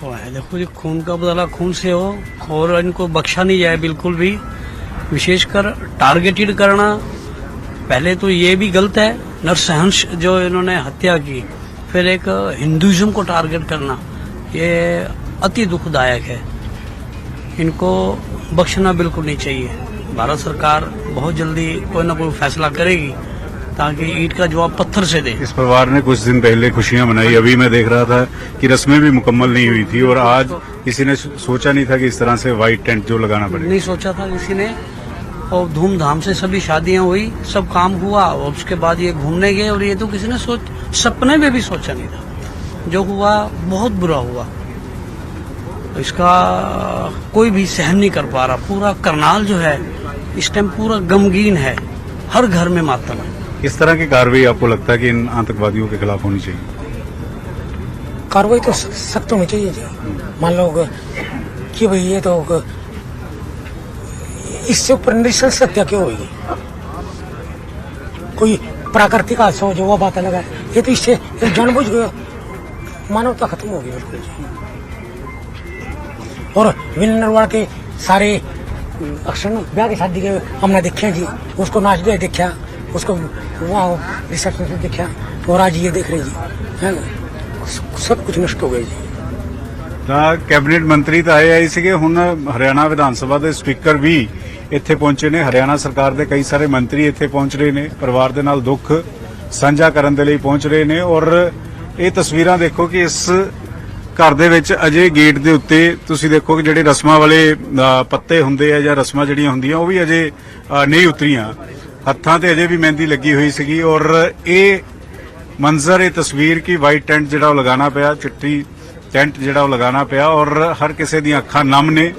वो है देखो जी खून का बदला खून से हो और इनको बख्शा नहीं जाए बिल्कुल भी विशेषकर टारगेटेड करना पहले तो ये भी गलत है नरसहंस जो इन्होंने हत्या की फिर एक हिंदुइज्म को टारगेट करना ये अति दुखदायक है। इनको बख्शना बिल्कुल नहीं चाहिए। भारत सरकार बहुत जल्दी कोई ना कोई फैसला करेगी ताकि ईट का जवाब पत्थर से दे। इस परिवार ने कुछ दिन पहले खुशियाँ मनाई। अभी मैं देख रहा था कि रस्में भी मुकम्मल नहीं हुई थी और आज किसी ने सोचा नहीं था कि इस तरह से व्हाइट टेंट जो लगाना पड़ेगा। नहीं सोचा था किसी ने। और धूमधाम से सभी शादियाँ हुई सब काम हुआ और उसके बाद ये घूमने गए और ये तो किसी ने सोच सपने में भी सोचा नहीं था। जो हुआ बहुत बुरा हुआ। इसका कोई भी सहन नहीं कर पा रहा। पूरा करनाल जो है इस टाइम पूरा गमगीन है। हर घर में मातम है। किस तरह की कार्रवाई आपको लगता है कि इन आतंकवादियों के खिलाफ होनी चाहिए? कार्रवाई तो सख्त होनी चाहिए मान लो कि भाई ये तो इससे ऊपर नृशंस हत्या क्यों होगी कोई प्राकृतिक हादसा हो जो वो बात अलग है ये तो इससे ये जानबूझ के मानवता खत्म होगी बिल्कुल जी और विनय नरवाल के सारे अक्षर ब्याह की शादी के हमने देखे जी उसको नाच गए देखा उसको वहाँ रिसेप्शन से देखा और आज ये देख रहे जी है ना सब कुछ नष्ट हो गया जी ਤਾਂ ਕੈਬਨਿਟ ਮੰਤਰੀ ਤਾਂ ਆਏ ਆਏ ਸੀਗੇ ਹੁਣ ਹਰਿਆਣਾ ਵਿਧਾਨ ਸਭਾ ਦੇ ਸਪੀਕਰ ਵੀ ਇੱਥੇ ਪਹੁੰਚੇ ਨੇ। ਹਰਿਆਣਾ ਸਰਕਾਰ ਦੇ ਕਈ ਸਾਰੇ ਮੰਤਰੀ ਇੱਥੇ ਪਹੁੰਚ ਰਹੇ ਨੇ। ਪਰਿਵਾਰ ਦੇ ਨਾਲ ਦੁੱਖ ਸਾਂਝਾ ਕਰਨ ਦੇ ਲਈ ਪਹੁੰਚ ਰਹੇ ਨੇ ਔਰ ਇਹ ਤਸਵੀਰਾਂ ਦੇਖੋ ਕਿ ਇਸ ਘਰ ਦੇ ਵਿੱਚ ਅਜੇ ਗੇਟ ਦੇ ਉੱਤੇ ਤੁਸੀਂ ਦੇਖੋ ਕਿ ਜਿਹੜੇ ਰਸਮਾਂ ਵਾਲੇ ਪੱਤੇ ਹੁੰਦੇ ਆ ਜਾਂ ਰਸਮਾਂ ਜਿਹੜੀਆਂ ਹੁੰਦੀਆਂ, ਉਹ ਵੀ ਅਜੇ ਨਹੀਂ ਉਤਰੀਆਂ। ਹੱਥਾਂ ਤੇ ਅਜੇ ਵੀ ਮਹਿੰਦੀ ਲੱਗੀ ਹੋਈ ਸੀਗੀ ਔਰ ਇਹ ਮੰਜ਼ਰ, ਇਹ ਤਸਵੀਰ ਕੀ ਵਾਈਟ ਟੈਂਟ ਜਿਹੜਾ ਉਹ ਲਗਾਉਣਾ ਪਿਆ, ਚਿੱਟੀ ਟੈਂਟ ਜਿਹੜਾ ਉਹ ਲਗਾਉਣਾ ਪਿਆ ਔਰ ਹਰ ਕਿਸੇ ਦੀਆਂ ਅੱਖਾਂ ਨਮ ਨੇ।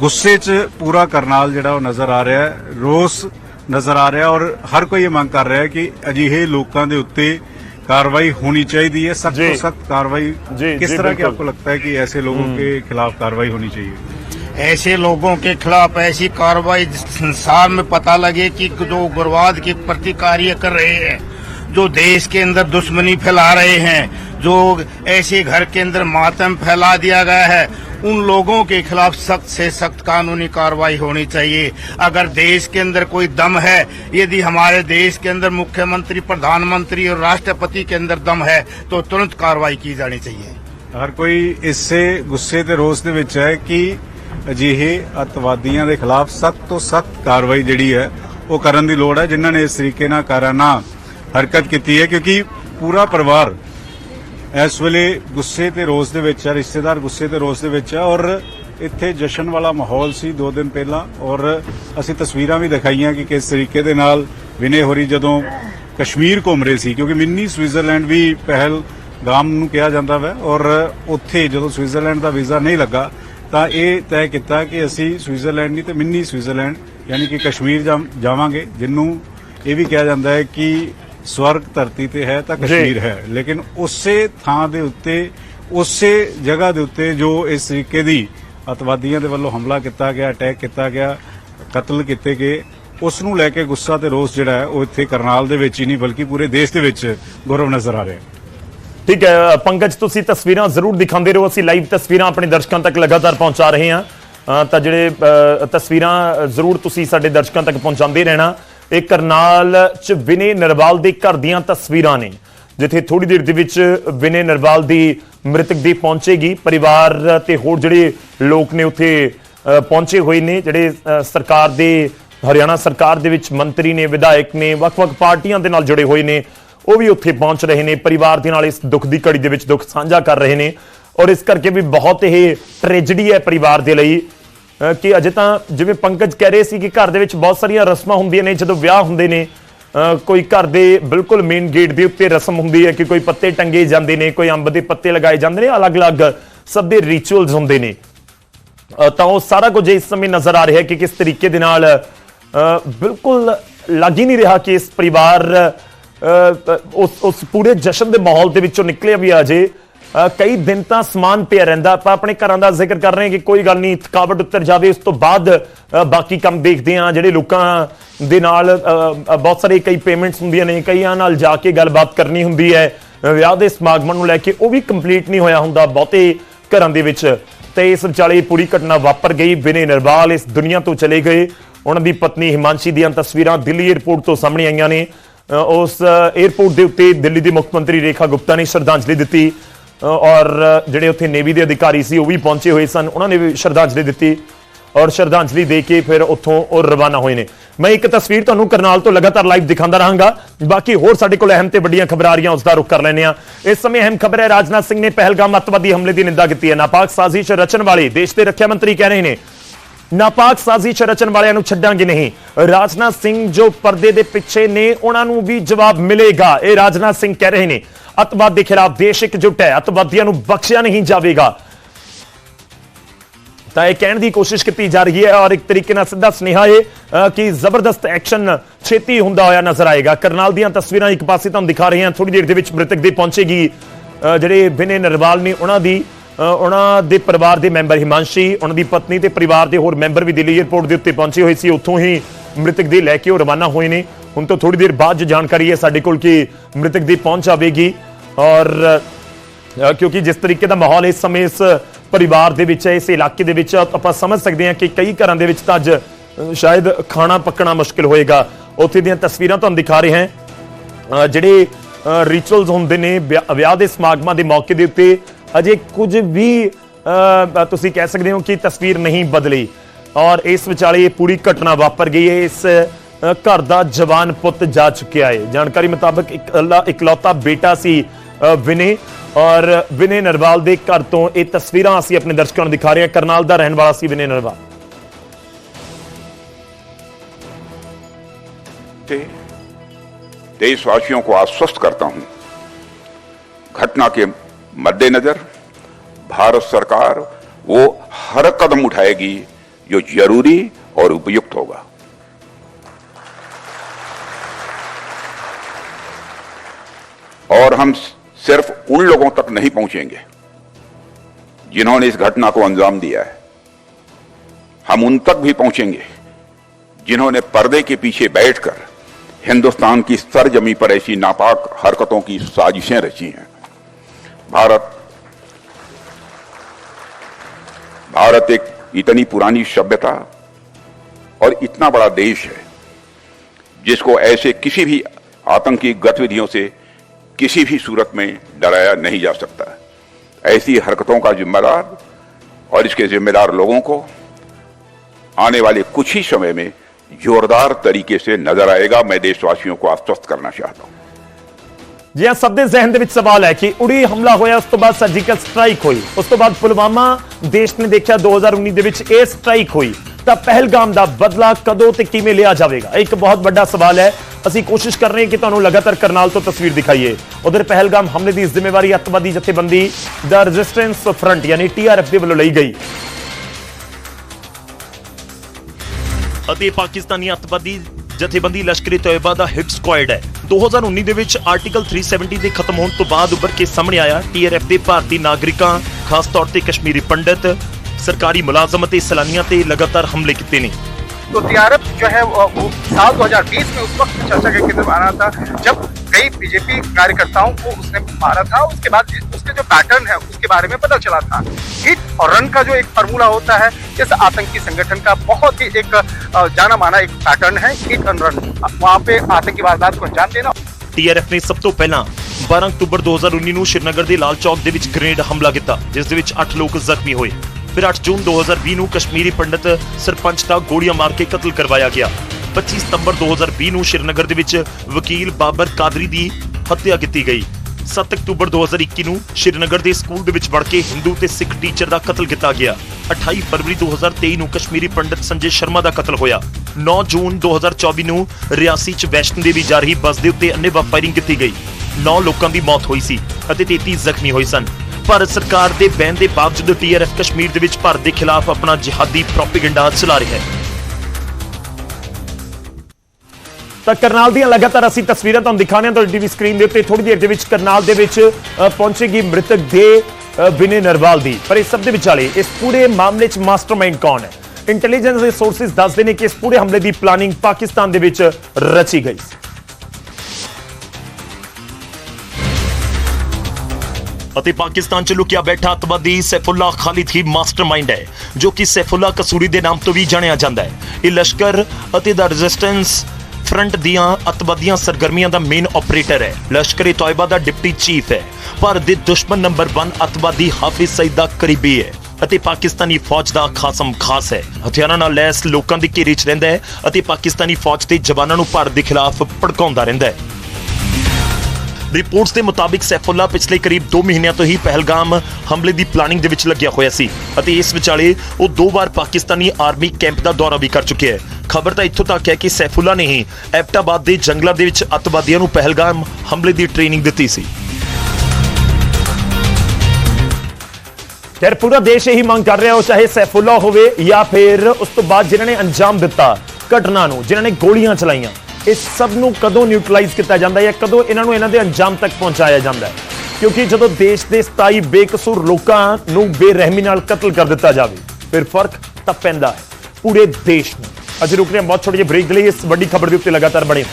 ਗੁੱਸੇ 'ਚ ਪੂਰਾ ਕਰਨਾਲ ਜਿਹੜਾ ਉਹ ਨਜ਼ਰ ਆ ਰਿਹਾ ਹੈ ਰੋਸ ਨਜ਼ਰ ਆ ਰਿਹਾ ਔਰ ਹਰ ਕੋਈ ਇਹ ਮੰਗ ਕਰ ਰਿਹਾ ਹੈ ਕਿ ਅਜਿਹੇ ਲੋਕਾਂ ਦੇ ਉੱਤੇ कार्रवाई होनी चाहिए सख्त जी। तो सख्त कार्रवाई जी, किस जी, तरह की बिल्कुल। आपको लगता है कि ऐसे लोगों के खिलाफ कार्रवाई होनी चाहिए ऐसे लोगों के खिलाफ ऐसी कार्रवाई संसार में पता लगे कि जो उग्रवाद के प्रति कार्य कर रहे हैं जो देश के अंदर दुश्मनी फैला रहे हैं जो ऐसे घर के अंदर मातम फैला दिया गया है उन लोगों के खिलाफ सख्त से सख्त कानूनी कार्रवाई होनी चाहिए अगर देश के अंदर कोई दम है यदि हमारे देश के अंदर मुख्यमंत्री प्रधानमंत्री और राष्ट्रपति के अंदर दम है तो तुरंत कार्रवाई की जानी चाहिए ਹਰ ਕੋਈ ਇਸੇ ਗੁੱਸੇ ਤੇ ਰੋਸ ਦੇ ਵਿੱਚ ਹੈ ਕਿ ਅਜਿਹੇ ਅਤਵਾਦੀਆਂ ਦੇ ਖਿਲਾਫ ਸਖਤ ਤੋਂ ਸਖਤ ਕਾਰਵਾਈ ਜਿਹੜੀ ਹੈ ਉਹ ਕਰਨ ਦੀ ਲੋੜ ਹੈ ਜਿਨ੍ਹਾਂ ਨੇ ਇਸ ਤਰੀਕੇ ਨਾਲ ਕਾਰਾਨਾ ਹਰਕਤ ਕੀਤੀ ਹੈ ਕਿਉਂਕਿ ਪੂਰਾ ਪਰਿਵਾਰ ਇਸ ਵੇਲੇ ਗੁੱਸੇ ਤੇ ਰੋਸ ਦੇ ਵਿੱਚ ਆ, ਰਿਸ਼ਤੇਦਾਰ ਗੁੱਸੇ ਤੇ ਰੋਸ ਦੇ ਵਿੱਚ ਹੈ ਔਰ ਇੱਥੇ ਜਸ਼ਨ ਵਾਲਾ ਮਾਹੌਲ ਸੀ ਦੋ ਦਿਨ ਪਹਿਲਾਂ ਔਰ ਅਸੀਂ ਤਸਵੀਰਾਂ ਵੀ ਦਿਖਾਈਆਂ ਕਿ ਕਿਸ ਤਰੀਕੇ ਦੇ ਨਾਲ ਵਿਨੇ ਹੋਰੀ ਜਦੋਂ ਕਸ਼ਮੀਰ ਘੁੰਮ ਰਹੇ ਸੀ, ਕਿਉਂਕਿ ਮਿੰਨੀ ਸਵਿਟਜ਼ਰਲੈਂਡ ਵੀ ਪਹਿਲ ਗਾਮ ਨੂੰ ਕਿਹਾ ਜਾਂਦਾ ਹੈ ਔਰ ਉੱਥੇ ਜਦੋਂ ਸਵਿਟਜ਼ਰਲੈਂਡ ਦਾ ਵੀਜ਼ਾ ਨਹੀਂ ਲੱਗਾ ਤਾਂ ਇਹ ਤੈਅ ਕੀਤਾ ਕਿ ਅਸੀਂ ਸਵਿਟਜ਼ਰਲੈਂਡ ਨਹੀਂ ਤੇ ਮਿੰਨੀ ਸਵਿਟਜ਼ਰਲੈਂਡ, ਯਾਨੀ ਕਿ ਕਸ਼ਮੀਰ ਜਾ- ਜਾਵਾਂਗੇ ਜਿਹਨੂੰ ਇਹ ਵੀ ਕਿਹਾ ਜਾਂਦਾ ਹੈ ਕਿ ਸਵਰਗ ਧਰਤੀ ਤੇ ਹੈ ਤਾਂ ਕਸ਼ਮੀਰ ਹੈ। ਲੇਕਿਨ ਉਸੇ ਥਾਂ ਦੇ ਉੱਤੇ ਉਸੇ ਜਗ੍ਹਾ ਦੇ ਉੱਤੇ ਜੋ ਇਸ ਤਰੀਕੇ ਦੀ ਅਤਵਾਦੀਆਂ ਦੇ ਵੱਲੋਂ ਹਮਲਾ ਕੀਤਾ ਗਿਆ ਅਟੈਕ ਕੀਤਾ ਗਿਆ ਕਤਲ ਕੀਤੇ ਗਏ ਉਸ ਨੂੰ ਲੈ ਕੇ ਗੁੱਸਾ ਤੇ ਰੋਸ ਜਿਹੜਾ ਹੈ ਉਹ ਇੱਥੇ ਕਰਨਾਲ ਦੇ ਵਿੱਚ ਹੀ ਨਹੀਂ ਬਲਕਿ ਪੂਰੇ ਦੇਸ਼ ਦੇ ਵਿੱਚ ਗੌਰਵ ਨਜ਼ਰ ਆ ਰਿਹਾ ਹੈ। ਠੀਕ ਹੈ ਪੰਕਜ ਤੁਸੀਂ ਤਸਵੀਰਾਂ ਜ਼ਰੂਰ ਦਿਖਾਉਂਦੇ ਰਹੋ। ਅਸੀਂ ਲਾਈਵ ਤਸਵੀਰਾਂ ਆਪਣੇ ਦਰਸ਼ਕਾਂ ਤੱਕ ਲਗਾਤਾਰ ਪਹੁੰਚਾ ਰਹੇ ਹਾਂ। ਤਾਂ ਜਿਹੜੇ ਤਸਵੀਰਾਂ ਜ਼ਰੂਰ ਤੁਸੀਂ ਸਾਡੇ ਦਰਸ਼ਕਾਂ ਤੱਕ ਪਹੁੰਚਾਉਂਦੇ ਰਹਿਣਾ। ਇਹ ਕਰਨਾਲ ਚ ਵਿਨੇ ਨਰਵਾਲ ਦੇ ਘਰ ਦੀਆਂ ਤਸਵੀਰਾਂ ਨੇ, ਜਿੱਥੇ ਥੋੜੀ ਦੇਰ ਦੇ ਵਿੱਚ ਵਿਨੇ ਨਰਵਾਲ ਦੀ ਮ੍ਰਿਤਕ ਦੀ ਪਹੁੰਚੇਗੀ। ਪਰਿਵਾਰ ਤੇ ਹੋਰ ਜਿਹੜੇ ਲੋਕ ਨੇ ਉੱਥੇ ਪਹੁੰਚੇ ਹੋਏ ਨੇ, ਜਿਹੜੇ ਸਰਕਾਰ ਦੇ, ਹਰਿਆਣਾ ਸਰਕਾਰ ਦੇ ਵਿੱਚ ਮੰਤਰੀ ਨੇ, ਵਿਧਾਇਕ ਨੇ, ਵੱਖ-ਵੱਖ ਪਾਰਟੀਆਂ ਦੇ ਨਾਲ ਜੁੜੇ ਹੋਏ ਨੇ, ਉਹ ਵੀ ਉੱਥੇ ਪਹੁੰਚ ਰਹੇ ਨੇ। ਪਰਿਵਾਰ ਦੇ ਨਾਲ ਇਸ ਦੁੱਖ ਦੀ ਘੜੀ ਦੇ ਵਿੱਚ ਦੁੱਖ ਸਾਂਝਾ ਕਰ ਰਹੇ ਨੇ ਔਰ ਇਸ ਕਰਕੇ ਵੀ ਬਹੁਤ ਇਹ ਟ੍ਰੈਜੇਡੀ ਹੈ ਪਰਿਵਾਰ ਦੇ ਲਈ। ਕਿ ਅਜੇ ਤਾਂ ਜਿਵੇਂ ਪੰਕਜ ਕਹਿ ਰਹੇ ਸੀ ਕਿ ਘਰ ਦੇ ਵਿੱਚ ਬਹੁਤ ਸਾਰੀਆਂ ਰਸਮਾਂ ਹੁੰਦੀਆਂ ਨੇ, ਜਦੋਂ ਵਿਆਹ ਹੁੰਦੇ ਨੇ ਕੋਈ ਘਰ ਦੇ ਬਿਲਕੁਲ ਮੇਨ ਗੇਟ ਦੇ ਉੱਤੇ ਰਸਮ ਹੁੰਦੀ ਹੈ ਕਿ ਕੋਈ ਪੱਤੇ ਟੰਗੇ ਜਾਂਦੇ ਨੇ, ਕੋਈ ਅੰਬ ਦੇ ਪੱਤੇ ਲਗਾਏ ਜਾਂਦੇ ਨੇ, ਅਲੱਗ-ਅਲੱਗ ਸਭ ਦੇ ਰਿਚੁਅਲਸ ਹੁੰਦੇ ਨੇ। ਤਾਂ ਉਹ ਸਾਰਾ ਕੁਝ ਇਸ ਸਮੇਂ ਨਜ਼ਰ ਆ ਰਿਹਾ ਕਿ ਕਿਸ ਤਰੀਕੇ ਦੇ ਨਾਲ ਬਿਲਕੁਲ ਲੱਗ ਹੀ ਨਹੀਂ ਰਿਹਾ ਕਿ ਇਸ ਪਰਿਵਾਰ ਉਸ ਉਸ ਪੂਰੇ ਜਸ਼ਨ ਦੇ ਮਾਹੌਲ ਦੇ ਵਿੱਚੋਂ ਨਿਕਲਿਆ ਵੀ ਆ ਜੇ। ਕਈ ਦਿਨ ਤਾਂ ਸਮਾਨ ਪਿਆ ਰਹਿੰਦਾ, ਆਪਾਂ ਆਪਣੇ ਘਰਾਂ ਦਾ ਜ਼ਿਕਰ ਕਰ ਰਹੇ ਹਾਂ ਕਿ ਕੋਈ ਗੱਲ ਨਹੀਂ, ਥਕਾਵਟ ਉੱਤਰ ਜਾਵੇ, ਉਸ ਤੋਂ ਬਾਅਦ ਬਾਕੀ ਕੰਮ ਦੇਖਦੇ ਹਾਂ, ਜਿਹੜੇ ਲੋਕਾਂ ਦੇ ਨਾਲ ਬਹੁਤ ਸਾਰੇ ਕਈ ਪੇਮੈਂਟਸ ਹੁੰਦੀਆਂ ਨੇ, ਕਈਆਂ ਨਾਲ ਜਾ ਕੇ ਗੱਲਬਾਤ ਕਰਨੀ ਹੁੰਦੀ ਹੈ ਵਿਆਹ ਦੇ ਸਮਾਗਮਾਂ ਨੂੰ ਲੈ ਕੇ ਉਹ ਵੀ ਕੰਪਲੀਟ ਨਹੀਂ ਹੋਇਆ ਹੁੰਦਾ ਬਹੁਤੇ ਘਰਾਂ ਦੇ ਵਿੱਚ। ਤੇ ਇਸ ਵਿਚਾਲੇ ਪੂਰੀ ਘਟਨਾ ਵਾਪਰ ਗਈ, ਵਿਨੇ ਨਰਵਾਲ ਇਸ ਦੁਨੀਆ ਤੋਂ ਚਲੇ ਗਏ। ਉਹਨਾਂ ਦੀ ਪਤਨੀ ਹਿਮਾਂਸ਼ੀ ਦੀਆਂ ਤਸਵੀਰਾਂ ਦਿੱਲੀ 에ਅਰਪੋਰਟ ਤੋਂ ਸਾਹਮਣੇ ਆਈਆਂ ਨੇ। ਉਸ 에ਅਰਪੋਰਟ ਦੇ ਉੱਤੇ ਦਿੱਲੀ ਦੀ ਮੁੱਖ ਮੰਤਰੀ ਰੇਖਾ ਗੁਪਤਾ ਨੇ ਸ਼ਰਧਾਂਜਲੀ ਦਿੱਤੀ। ਔਰ ਜਿਹੜੇ ਉੱਥੇ ਨੇਵੀ ਦੇ ਅਧਿਕਾਰੀ ਸੀ, ਉਹ ਵੀ ਪਹੁੰਚੇ ਹੋਏ ਸਨ। ਉਹਨਾਂ ਨੇ ਵੀ ਸ਼ਰਧਾਂਜਲੀ ਦਿੱਤੀ ਔਰ ਸ਼ਰਧਾਂਜਲੀ ਦੇ ਕੇ ਫਿਰ ਉੱਥੋਂ ਉਹ ਰਵਾਨਾ ਹੋਏ ਨੇ। ਮੈਂ ਇੱਕ ਤਸਵੀਰ ਤੁਹਾਨੂੰ ਕਰਨਾਲ ਤੋਂ ਲਗਾਤਾਰ ਲਾਈਵ ਦਿਖਾਉਂਦਾ ਰਹਾਂਗਾ। ਬਾਕੀ ਹੋਰ ਸਾਡੇ ਕੋਲ ਅਹਿਮ ਤੇ ਵੱਡੀਆਂ ਖਬਰਾਂ ਆ ਰਹੀਆਂ ਉਸ ਦਾ ਰੁਖ ਕਰ ਲੈਂਦੇ ਆ ਇਸ ਸਮੇਂ ਅਹਿਮ ਖਬਰ ਹੈ, ਰਾਜਨਾਥ ਸਿੰਘ ਨੇ ਪਹਿਲਗਾਮ ਅੱਤਵਾਦੀ ਹਮਲੇ ਦੀ ਨਿੰਦਾ ਕੀਤੀ ਹੈ। ਨਾਪਾਕ ਸਾਜ਼ਿਸ਼ ਰਚਣ ਵਾਲੇ ਦੇਸ਼ ਦੇ ਰੱਖਿਆ ਮੰਤਰੀ ਕਹਿ ਰਹੇ ਨੇ, ਨਾਪਾਕ ਸਾਜ਼ਿਸ਼ ਰਚਣ ਵਾਲਿਆਂ ਨੂੰ ਛੱਡਾਂਗੇ ਨਹੀਂ। ਰਾਜਨਾਥ ਸਿੰਘ ਜੋ ਪਰਦੇ ਦੇ ਪਿੱਛੇ ਨੇ, ਉਹਨਾਂ ਨੂੰ ਵੀ ਜਵਾਬ ਮਿਲੇਗਾ। ਇਹ ਰਾਜਨਾਥ ਸਿੰਘ ਕਹਿ ਰਹੇ ਨੇ ਅੱਤਵਾਦ ਦੇ ਖਿਲਾਫ ਦੇਸ਼ ਇਕਜੁੱਟ ਹੈ। ਅੱਤਵਾਦੀਆਂ ਨੂੰ ਬਖਸ਼ਿਆ ਨਹੀਂ ਜਾਵੇਗਾ। ਤਾਂ ਇਹ ਕਹਿਣ ਦੀ ਕੋਸ਼ਿਸ਼ ਕੀਤੀ ਜਾ ਰਹੀ ਹੈ ਔਰ ਇੱਕ ਤਰੀਕੇ ਨਾਲ ਸਿੱਧਾ ਸੁਨੇਹਾ ਇਹ ਕਿ ਜ਼ਬਰਦਸਤ ਐਕਸ਼ਨ ਛੇਤੀ ਹੁੰਦਾ ਹੋਇਆ ਨਜ਼ਰ ਆਏਗਾ। ਕਰਨਾਲ ਦੀਆਂ ਤਸਵੀਰਾਂ ਇੱਕ ਪਾਸੇ ਤੁਹਾਨੂੰ ਦਿਖਾ ਰਹੇ ਹਾਂ। ਥੋੜੀ ਦੇਰ ਦੇ ਵਿੱਚ ਮ੍ਰਿਤਕ ਦੇ ਪਹੁੰਚੇਗੀ ਅ, ਜਿਹੜੇ ਵਿਨੇ ਨਰਵਾਲ ਨੇ ਉਹਨਾਂ ਦੀ ਅ, ਉਹਨਾਂ ਦੇ ਪਰਿਵਾਰ ਦੇ ਮੈਂਬਰ ਹਿਮਾਂਸ਼ੀ ਉਹਨਾਂ ਦੀ ਪਤਨੀ ਤੇ ਪਰਿਵਾਰ ਦੇ ਹੋਰ ਮੈਂਬਰ ਵੀ ਦਿੱਲੀ 에ਅਰਪੋਰਟ ਦੇ ਉੱਤੇ ਪਹੁੰਚੇ ਹੋਏ ਸੀ। ਉੱਥੋਂ ਹੀ ਮ੍ਰਿਤਕ ਦੇ ਲੈ ਕੇ ਉਹ ਰਵਾਨਾ ਹੋਏ ਨੇ। ਹੁਣ ਤੋਂ ਥੋੜੀ ਦੇਰ ਬਾਅਦ ਜੋ ਜਾਣਕਾਰੀ ਹੈ ਸਾਡੇ ਕੋਲ ਕਿ ਮ੍ਰਿਤਕ ਦੀ ਪਹੁੰਚ ਆਵੇਗੀ ਔਰ ਕਿਉਂਕਿ ਜਿਸ ਤਰੀਕੇ ਦਾ ਮਾਹੌਲ ਇਸ ਸਮੇਂ ਇਸ ਪਰਿਵਾਰ ਦੇ ਵਿੱਚ ਹੈ, ਇਸ ਇਲਾਕੇ ਦੇ ਵਿੱਚ, ਆਪਾਂ ਸਮਝ ਸਕਦੇ ਹਾਂ ਕਿ ਕਈ ਘਰਾਂ ਦੇ ਵਿੱਚ ਤਾਂ ਅੱਜ ਸ਼ਾਇਦ ਖਾਣਾ ਪੱਕਣਾ ਮੁਸ਼ਕਿਲ ਹੋਏਗਾ। ਉੱਥੇ ਦੀਆਂ ਤਸਵੀਰਾਂ ਤੁਹਾਨੂੰ ਦਿਖਾ ਰਹੇ ਹਾਂ। ਜਿਹੜੇ ਰਿਚੁਅਲਸ ਹੁੰਦੇ ਨੇ ਵਿਆਹ ਵਿਆਹ ਦੇ ਸਮਾਗਮਾਂ ਦੇ ਮੌਕੇ ਦੇ ਉੱਤੇ, ਅਜੇ ਕੁਝ ਵੀ ਤੁਸੀਂ ਕਹਿ ਸਕਦੇ ਹੋ ਕਿ ਤਸਵੀਰ ਨਹੀਂ ਬਦਲੀ। ਔਰ ਇਸ ਵਿਚਾਲੇ ਇਹ ਪੂਰੀ ਘਟਨਾ ਵਾਪਰ ਗਈ ਹੈ, ਇਸ ਘਰ ਦਾ ਜਵਾਨ ਪੁੱਤ ਜਾ ਚੁੱਕਿਆ ਹੈ। ਜਾਣਕਾਰੀ ਮੁਤਾਬਕ ਇਕਲੌਤਾ ਬੇਟਾ ਸੀ ਵਿਨੇ ਔਰ ਵਿਨੇ ਨਰਵਾਲ ਦੇ ਘਰ ਤੋਂ ਇਹ ਤਸਵੀਰਾਂ ਅਸੀਂ ਆਪਣੇ ਦਰਸ਼ਕਾਂ ਨੂੰ ਦਿਖਾ ਰਹੇ ਹਾਂ ਕਰਨਾਲ ਦਾ ਰਹਿਣ ਵਾਲਾ ਸੀ ਵਿਨੇ नरवाल से देशवासियों को आश्वस्त करता हूं घटना के मद्देनजर भारत सरकार वो हर कदम उठाएगी जो जरूरी और उपयुक्त होगा और हम सिर्फ़ उन लोगों तक नहीं पहुँचेंगे जिन्होंने इस घटना को अंजाम दिया है। हम उन तक भी पहुँचेंगे जिन्होंने पर्दे के पीछे बैठकर हिंदुस्तान की सरजमी पर ऐसी नापाक हरकतों की साजिशें रची हैं। भारत भारत एक इतनी पुरानी सभ्यता और इतना बड़ा देश है, जिसको ऐसे किसी भी आतंकी गतिविधियों से किसी भी सूरत में डराया नहीं जा सकता ऐसी हरकतों का जिम्मेदार और इसके जिम्मेदार लोगों को आने वाले कुछ ही समय में जोरदार तरीके से नजर आएगा मैं देशवासियों को आश्वस्त करना चाहता हूं ਜੀ ਹਾਂ ਸਭ ਦੇ ਜ਼ਿਹਨ ਦੇ ਵਿੱਚ ਸਵਾਲ ਹੈ ਕਿ ਉੜੀ ਹਮਲਾ ਹੋਇਆ ਉਸ ਤੋਂ ਬਾਅਦ ਸਰਜੀਕਲ ਸਟ੍ਰਾਈਕ ਹੋਈ ਉਸ ਤੋਂ ਬਾਅਦ ਪੁਲਵਾਮਾ ਦੇਸ਼ ਨੇ ਦੇਖਿਆ 2019 ਦੇ ਵਿੱਚ ਇਹ ਸਟ੍ਰਾਈਕ ਹੋਈ ਤਾਂ ਪਹਿਲਗਾਮ ਦਾ ਬਦਲਾ ਕਦੋਂ ਤੇ ਕਿਵੇਂ ਲਿਆ ਜਾਵੇਗਾ? ਇੱਕ ਬਹੁਤ ਵੱਡਾ ਸਵਾਲ ਹੈ। ਅਸੀਂ ਕੋਸ਼ਿਸ਼ ਕਰ ਰਹੇ ਹਾਂ ਕਿ ਤੁਹਾਨੂੰ ਲਗਾਤਾਰ ਕਰਨਾਲ ਤੋਂ ਤਸਵੀਰ ਦਿਖਾਈਏ। ਉਧਰ ਪਹਿਲਗਾਮ ਹਮਲੇ ਦੀ ਜ਼ਿੰਮੇਵਾਰੀ ਅੱਤਵਾਦੀ ਜਥੇਬੰਦੀ ਦਾ ਰੈਜ਼ਿਸਟੈਂਸ ਫਰੰਟ ਯਾਨੀ ਟੀਆਰਐਫ ਦੇ ਵੱਲੋਂ ਲਈ ਗਈ। ਅਤੇ ਪਾਕਿਸਤਾਨੀ ਅੱਤਵਾਦੀ ਜਥੇਬੰਦੀ ਲਸ਼ਕਰੀ ਤੋਇਬਾ ਦਾ ਹਿੱਟ ਸਕੁਐਡ ਹੈ। 2019 ਦੇ ਵਿੱਚ ਆਰਟੀਕਲ 370 ਦੇ ਖਤਮ ਹੋਣ ਤੋਂ ਬਾਅਦ ਉੱਭਰ ਕੇ ਸਾਹਮਣੇ ਆਇਆ ਟੀਆਰਐਫ ਦੇ ਭਾਰਤੀ ਨਾਗਰਿਕਾਂ, ਖਾਸ ਤੌਰ ਤੇ ਕਸ਼ਮੀਰੀ ਪੰਡਤ ਸਰਕਾਰੀ ਮੁਲਾਜ਼ਮ ਅਤੇ ਸੈਲਾਨੀਆਂ ਤੇ ਲਗਾਤਾਰ ਹਮਲੇ ਕੀਤੇ ਨੇ तो टीआरएफ जो है वो वो साल 2020 में उस वक्त चर्चा के केंद्र में आ रहा था जब कई बीजेपी कार्यकर्ताओं को उसने मारा था उसके बाद उसके जो पैटर्न है उसके बारे में पता चला था हिट और रन का जो एक फार्मूला होता है इस आतंकी संगठन का बहुत ही एक अ, जाना माना एक पैटर्न है हिट एंड रन वहाँ पे आतंकी वारदात को अंजाम देना ਟੀਆਰਐਫ ਨੇ ਸਭ ਤੋਂ ਪਹਿਲਾਂ 12 ਅਕਤੂਬਰ 2019 ਨੂੰ ਸ਼੍ਰੀਨਗਰ ਦੇ ਲਾਲ ਚੌਕ ਦੇ ਵਿੱਚ ਗ੍ਰੇਨੇਡ ਹਮਲਾ ਕੀਤਾ ਜਿਸ ਦੇ ਵਿੱਚ 8 ਲੋਕ ਜ਼ਖਮੀ ਹੋਏ ਫਿਰ 8 ਜੂਨ 2020 ਨੂੰ ਕਸ਼ਮੀਰੀ ਪੰਡਤ ਸਰਪੰਚ ਦਾ ਗੋਲੀਆਂ ਮਾਰ ਕੇ ਕਤਲ ਕਰਵਾਇਆ ਗਿਆ। 25 ਸਤੰਬਰ 2020 ਨੂੰ ਸ਼੍ਰੀਨਗਰ ਦੇ ਵਿੱਚ ਵਕੀਲ ਬਾਬਰ ਕਾਦਰੀ ਦੀ ਹੱਤਿਆ ਕੀਤੀ ਗਈ। 7 ਅਕਤੂਬਰ 2021 ਨੂੰ ਸ਼੍ਰੀਨਗਰ ਦੇ ਸਕੂਲ ਦੇ ਵਿੱਚ ਵੜ ਕੇ ਹਿੰਦੂ ਤੇ ਸਿੱਖ ਟੀਚਰ ਦਾ ਕਤਲ ਕੀਤਾ ਗਿਆ। 28 ਫਰਵਰੀ 2023 ਨੂੰ ਕਸ਼ਮੀਰੀ ਪੰਡਿਤ ਸੰਜੇ ਸ਼ਰਮਾ ਦਾ ਕਤਲ ਹੋਇਆ। 9 ਜੂਨ 2024 ਨੂੰ ਰਿਆਸੀ ਚ ਵੈਸ਼ਨੋ ਦੇਵੀ ਜਾ ਰਹੀ ਬੱਸ ਦੇ ਉੱਤੇ ਅੰਨ੍ਹੇਵਾਹ ਫਾਇਰਿੰਗ ਕੀਤੀ ਗਈ। 9 ਲੋਕਾਂ ਦੀ ਮੌਤ ਹੋਈ ਸੀ ਅਤੇ 33 ਜ਼ਖਮੀ ਹੋਏ ਸਨ। ਭਾਰਤ ਸਰਕਾਰ ਦੇ ਬੈਨ ਦੇ ਬਾਵਜੂਦ ਟੀਆਰਐਫ ਕਸ਼ਮੀਰ ਦੇ ਵਿੱਚ ਭਾਰਤ ਦੇ ਖਿਲਾਫ ਆਪਣਾ ਜਿਹਾਦੀ ਪ੍ਰੋਪੇਗੈਂਡਾ ਚਲਾ ਰਿਹਾ ਹੈ। ਤਾਂ ਕਰਨਾਲ ਦੀਆਂ ਲਗਾਤਾਰ ਅਸੀਂ ਤਸਵੀਰਾਂ ਤੁਹਾਨੂੰ ਦਿਖਾਉਂਦੇ ਹਾਂ। ਤੁਹਾਡੀ ਟੀਵੀ ਸਕਰੀਨ ਦੇ ਉੱਤੇ ਥੋੜੀ ਦੇਰ ਦੇ ਵਿੱਚ ਕਰਨਾਲ ਦੇ ਵਿੱਚ ਪਹੁੰਚੇਗੀ ਮ੍ਰਿਤਕ ਦੇ ਅ, ਨਰਵਾਲ ਦੀ। ਪਰ ਇਸ ਸਭ ਦੇ ਵਿਚਾਲੇ ਇਸ ਪੂਰੇ ਮਾਮਲੇ 'ਚ ਮਾਸਟਰਮਾਈਂਡ ਕੌਣ ਹੈ? ਇੰਟੈਲੀਜੈਂਸ ਦੇ ਸੋਰਸਿਸ ਦੱਸਦੇ ਨੇ ਕਿ ਇਸ ਪੂਰੇ ਹਮਲੇ ਦੀ ਪਲਾਨਿੰਗ ਪਾਕਿਸਤਾਨ ਦੇ ਵਿੱਚ ਰਚੀ ਗਈ। ਅਤੇ ਪਾਕਿਸਤਾਨ ਚ ਲੁਕਿਆ ਬੈਠਾ ਅਤਵਾਦੀ ਸੈਫੁੱਲਾ ਖਾਲਿਦ ਹੀ ਮਾਸਟਰਮਾਈਂਡ ਹੈ, ਜੋ ਕਿ ਸੈਫੁੱਲਾ ਕਸੂਰੀ ਦੇ ਨਾਮ ਤੋਂ ਵੀ ਜਾਣਿਆ ਜਾਂਦਾ ਹੈ। ਇਹ ਲਸ਼ਕਰ ਅਤੇ ਦਾ ਰੈਜ਼ਿਸਟੈਂਸ ਫਰੰਟ ਦੀਆਂ ਅਤਵਾਦੀਆਂ ਸਰਗਰਮੀਆਂ ਦਾ ਮੇਨ ਆਪਰੇਟਰ ਹੈ। ਲਸ਼ਕਰ-ਏ ਤੌਇਬਾ ਦਾ ਡਿਪਟੀ ਚੀਫ ਹੈ। ਭਾਰਤ ਦੇ ਦੁਸ਼ਮਣ ਨੰਬਰ 1 ਅਤਵਾਦੀ ਹਾਫਿਜ਼ ਸਈਦ ਦਾ ਕਰੀਬੀ ਹੈ ਅਤੇ ਪਾਕਿਸਤਾਨੀ ਫੌਜ ਦਾ ਖਾਸਮ ਖਾਸ ਹੈ। ਹਥਿਆਰਾਂ ਨਾਲ ਲੈਸ ਲੋਕਾਂ ਦੀ ਘੇਰੇ 'ਚ ਰਹਿੰਦਾ ਹੈ ਅਤੇ ਪਾਕਿਸਤਾਨੀ ਫੌਜ ਦੇ ਜਵਾਨਾਂ ਨੂੰ ਭਾਰਤ ਦੇ ਖਿਲਾਫ ਭੜਕਾਉਂਦਾ ਰਹਿੰਦਾ ਹੈ। ਰਿਪੋਰਟਸ ਦੇ ਮੁਤਾਬਿਕ ਸੈਫੁੱਲਾ ਪਿਛਲੇ ਕਰੀਬ 2 ਮਹੀਨਿਆਂ ਤੋਂ ਹੀ ਪਹਿਲਗਾਮ ਹਮਲੇ ਦੀ ਪਲਾਨਿੰਗ ਦੇ ਵਿੱਚ ਲੱਗਿਆ ਹੋਇਆ ਸੀ ਅਤੇ ਇਸ ਵਿਚਾਲੇ ਉਹ ਦੋ ਵਾਰ ਪਾਕਿਸਤਾਨੀ ਆਰਮੀ ਕੈਂਪ ਦਾ ਦੌਰਾ ਵੀ ਕਰ ਚੁੱਕਿਆ ਹੈ। ਖਬਰ ਤਾਂ ਇੱਥੋਂ ਤੱਕ ਹੈ ਕਿ ਸੈਫੁੱਲਾ ਨੇ ਹੀ ਐਬਟਾਬਾਦ ਦੇ ਜੰਗਲਾਂ ਦੇ ਵਿੱਚ ਅਤਵਾਦੀਆਂ ਨੂੰ ਪਹਿਲਗਾਮ ਹਮਲੇ ਦੀ ਟ੍ਰੇਨਿੰਗ ਦਿੱਤੀ ਸੀ। ਯਾਰ ਪੂਰਾ ਦੇਸ਼ ਇਹੀ ਮੰਗ ਕਰ ਰਿਹਾ ਉਹ ਚਾਹੇ ਸੈਫੁੱਲਾ ਹੋਵੇ ਜਾਂ ਫਿਰ ਉਸ ਤੋਂ ਬਾਅਦ ਜਿਨ੍ਹਾਂ ਨੇ ਅੰਜਾਮ ਦਿੱਤਾ ਘਟਨਾ ਨੂੰ, ਜਿਨ੍ਹਾਂ ਨੇ ਗੋਲੀਆਂ ਚਲਾਈਆਂ। ਇਹ ਸਭ ਨੂੰ ਕਦੋਂ ਨਿਊਟਰਲਾਈਜ਼ ਕੀਤਾ ਜਾਂਦਾ ਹੈ ਜਾਂ ਕਦੋਂ ਇਹਨਾਂ ਨੂੰ ਇਹਨਾਂ ਦੇ ਅੰਜਾਮ ਤੱਕ ਪਹੁੰਚਾਇਆ ਜਾਂਦਾ ਹੈ? ਕਿਉਂਕਿ ਜਦੋਂ ਦੇਸ਼ ਦੇ 27 ਬੇਕਸੂਰ ਲੋਕਾਂ ਨੂੰ ਬੇਰਹਿਮੀ ਨਾਲ ਕਤਲ ਕਰ ਦਿੱਤਾ ਜਾਵੇ, ਫਿਰ ਫ਼ਰਕ ਤਾਂ ਪੈਂਦਾ ਹੈ ਪੂਰੇ ਦੇਸ਼ ਨੂੰ। ਅਜੇ ਰੁਕ ਰਹੇ ਹਾਂ, ਬਹੁਤ ਛੋਟੇ ਜਿਹੇ ਬ੍ਰੇਕ ਲਈ ਇਸ ਵੱਡੀ ਖਬਰ ਦੇ ਉੱਤੇ ਲਗਾਤਾਰ ਬਣੇ